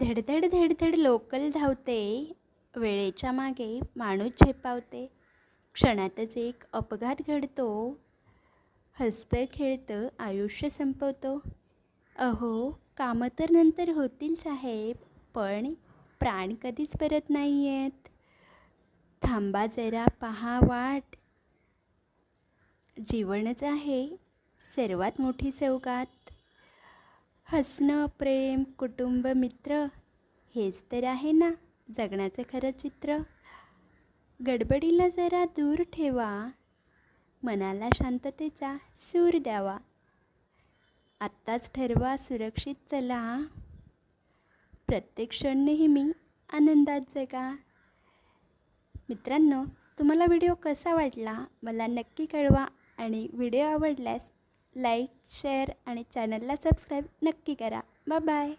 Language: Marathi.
धडधड धडधड लोकल धावते वेळेच्या मागे माणूस झेपावते. क्षणातच एक अपघात घडतो हसतं खेळतं आयुष्य संपवतो. अहो कामं तर नंतर होतील साहेब पण प्राण कधीच परत नाही आहेत थांबा जरा पहा वाट. जीवनच आहे सर्वात मोठी सौगात. हसणं प्रेम कुटुंब मित्र हेच तर आहे ना जगण्याचं खरं चित्र. गडबडीला जरा दूर ठेवा मनाला शांततेचा सूर द्यावा. आत्ताच ठरवा सुरक्षित चला. प्रत्येक क्षण नेहमी आनंदात जगा. मित्रांनो तुम्हाला व्हिडिओ कसा वाटला? मला नक्की कळवा आणि व्हिडिओ आवडल्यास लाईक शेअर आणि चॅनलला सबस्क्राईब नक्की करा. Bye bye.